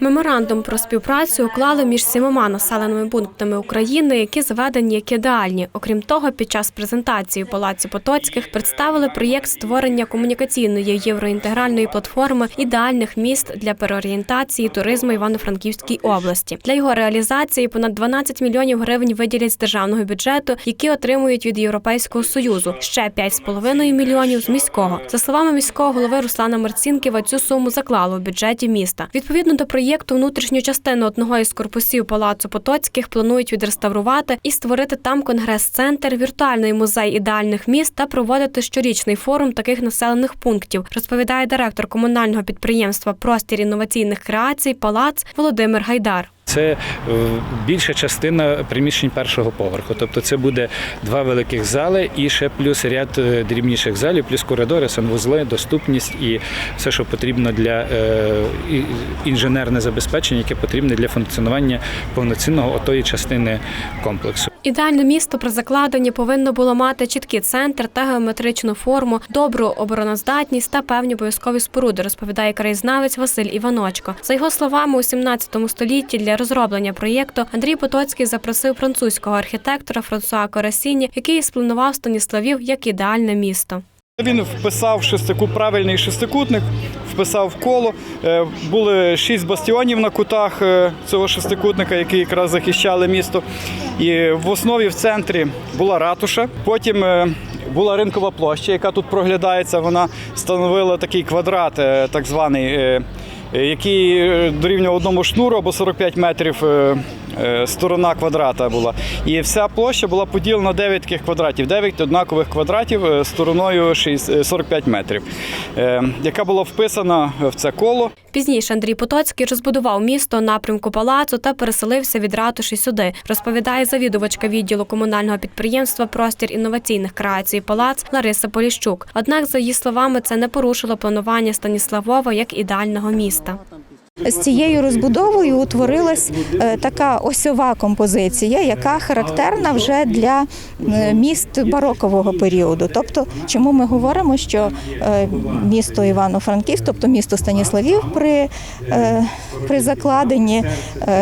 Меморандум про співпрацю уклали між сімома населеними пунктами України, які зведені як ідеальні. Окрім того, під час презентації у Палаці Потоцьких представили проєкт створення комунікаційної євроінтегральної платформи ідеальних міст для переорієнтації туризму Івано-Франківській області. Для його реалізації понад 12 мільйонів гривень виділять з державного бюджету, які отримують від Європейського союзу. Ще 5,5 мільйонів з міського. За словами міського голови Руслана Марцінківа, цю суму заклали у бюджеті міста. Відповідно до проєкту, внутрішню частину одного із корпусів Палацу Потоцьких планують відреставрувати і створити там конгрес-центр, віртуальний музей ідеальних міст та проводити щорічний форум таких населених пунктів, розповідає директор комунального підприємства Простір інноваційних креацій Палац Володимир Гайдар. Це е, більша частина приміщень першого поверху. Тобто це буде два великих зали і ще плюс ряд е, дрібніших залів, плюс коридори, санвузли, доступність і все, що потрібно для е, інженерне забезпечення, яке потрібне для функціонування повноцінного отої частини комплексу. Ідеальне місто при закладенні повинно було мати чіткий центр та геометричну форму, добру обороноздатність та певні обов'язкові споруди, розповідає краєзнавець Василь Іваночко. За його словами, у 17 столітті для розроблення проєкту Андрій Потоцький запросив французького архітектора Франсуа Корасіні, який спланував Станіславів як ідеальне місто. Він вписав шестику, правильний шестикутник, вписав коло. Е, Були шість бастіонів на кутах е, цього шестикутника, які якраз захищали місто. І в основі в центрі була ратуша. Потім е, була ринкова площа, яка тут проглядається. Вона становила такий квадрат, так званий, який дорівнював одному шнуру або 45 метрів. Е, Сторона квадрата була. І вся площа була поділена на 9 таких квадратів, 9 однакових квадратів е, стороною 6 е, 45 метрів, яка була вписана в це коло. Пізніше Андрій Потоцький розбудував місто напрямку палацу та переселився від ратуші сюди, розповідає завідувачка відділу комунального підприємства Простір інноваційних креацій Палац Лариса Поліщук. Однак, за її словами, це не порушило планування Станіславова як ідеального міста. З цією розбудовою утворилась е, така осьова композиція, яка характерна вже для міст барокового періоду. Тобто, чому ми говоримо, що е, місто Івано-Франківськ, тобто місто Станіславів, при, е, при закладенні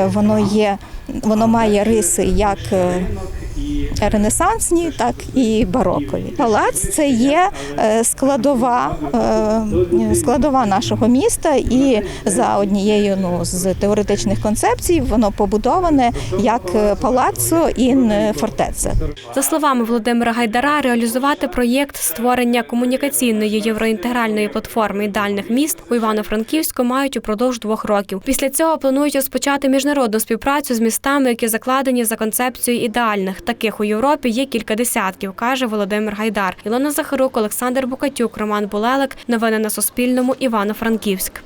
воно є, воно має риси як. Ренесансні, так і барокові. Палац це є е, складова, е, складова нашого міста, і за однією ну, з теоретичних концепцій воно побудоване як е, палаццо ін фортеця. За словами Володимира Гайдара, реалізувати проєкт створення комунікаційної євроінтегральної платформи ідеальних міст у Івано-Франківську мають упродовж двох років. Після цього планують розпочати міжнародну співпрацю з містами, які закладені за концепцією ідеальних. Таких у Європі є кілька десятків, каже Володимир Гайдар. Ілона Захарук, Олександр Букатюк, Роман Булелик. Новини на Суспільному. Івано-Франківськ.